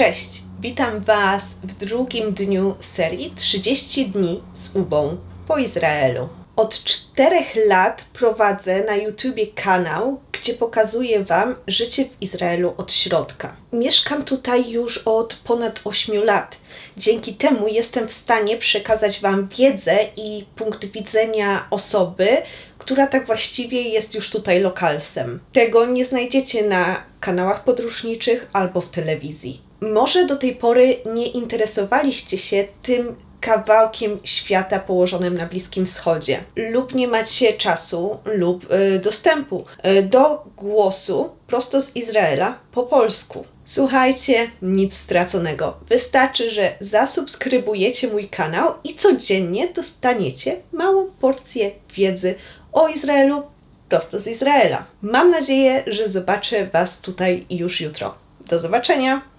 Cześć, witam Was w drugim dniu serii 30 dni z Ubą po Izraelu. Od czterech lat prowadzę na YouTubie kanał, gdzie pokazuję Wam życie w Izraelu od środka. Mieszkam tutaj już od ponad 8 lat. Dzięki temu jestem w stanie przekazać Wam wiedzę i punkt widzenia osoby, która tak właściwie jest już tutaj lokalsem. Tego nie znajdziecie na kanałach podróżniczych albo w telewizji. Może do tej pory nie interesowaliście się tym kawałkiem świata położonym na Bliskim Wschodzie, lub nie macie czasu lub y, dostępu y, do głosu prosto z Izraela po polsku. Słuchajcie, nic straconego. Wystarczy, że zasubskrybujecie mój kanał i codziennie dostaniecie małą porcję wiedzy o Izraelu prosto z Izraela. Mam nadzieję, że zobaczę Was tutaj już jutro. Do zobaczenia!